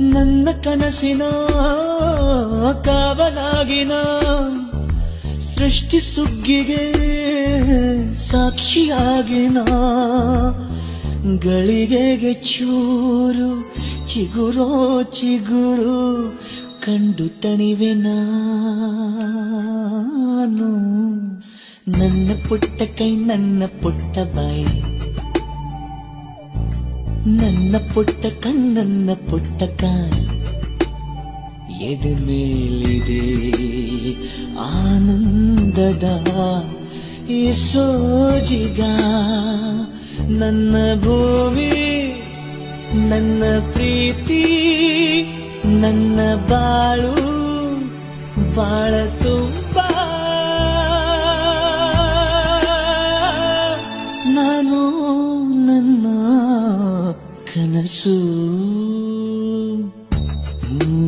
ನನ್ನ ಕನಸಿನ ಕಾವಲಾಗಿನ ಸೃಷ್ಟಿ ಸುಗ್ಗಿಗೆ ಸಾಕ್ಷಿಯಾಗಿನ ಗಳಿಗೆಗೆ ಚೂರು ಚಿಗುರೋ ಚಿಗುರು ಕಂಡು ತಣಿವೆ ನಾನು. ನನ್ನ ಪುಟ್ಟ ಕೈ, ನನ್ನ ಪುಟ್ಟ ಬಾಯಿ. ನನ್ನ ಪುಟ್ಟ ಕಣ್ಣನ್ನ ಪುಟ್ಟ ಕಾಯ ಎದೆ ಮೇಲಿದೆ ಆನಂದದ ಈ ಸೋಜಿಗ ನನ್ನ ಭೂಮಿ, ನನ್ನ ಪ್ರೀತಿ, ನನ್ನ ಬಾಳು ಬಾಳ ತುಂಬ. ನಾನು ನನ್ನ Sự